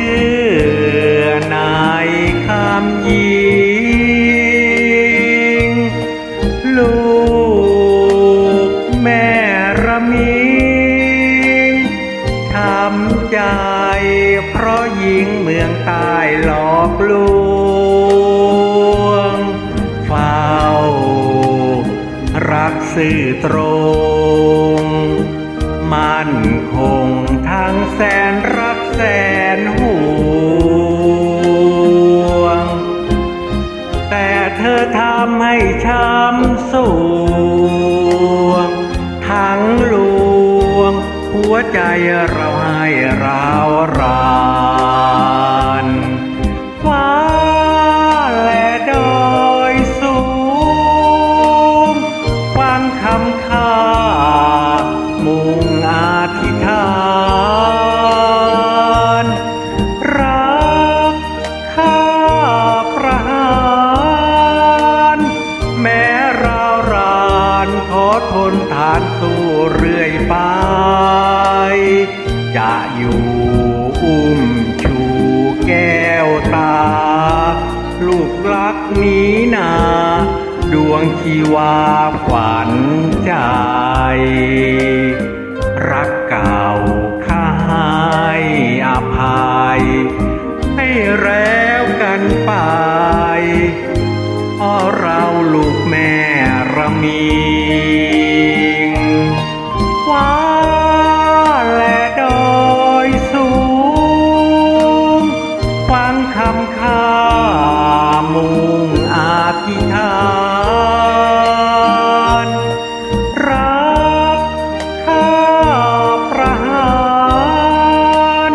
ือนายคำยิง ลูกแม่ระมีงทำใจเพราะยิงเมืองตายหลอกลวง เฝ้า รักสื่อตรง ไม่ช้ำสวง ทั้งลวง หัวใจเราให้ราวรานฟ้าและดอยสูงฟังคำคาานสู้เรื่อยไป จะอยู่อุ้มชูแก้วตา ลูกรักนี้นาดวงชีวาฝันใจ รักเก่าข้าให้อภัย ให้แล้วกันไปเพราะเราลูกแม่ระมี ฟังคำข้ามุ่งอาธิษฐานรักข้าประหาร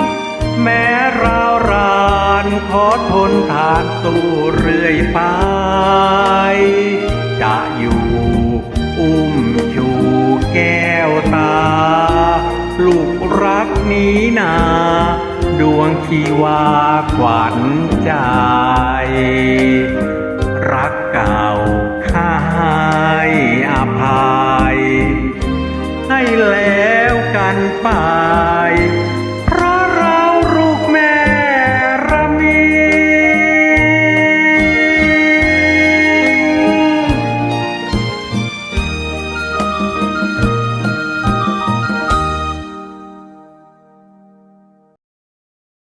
แม้ราวรานขอทนทานสู้เรื่อยไป วงชีวาขวัญใจ รักเก่าข้าให้อภัย ให้แล้วกันไป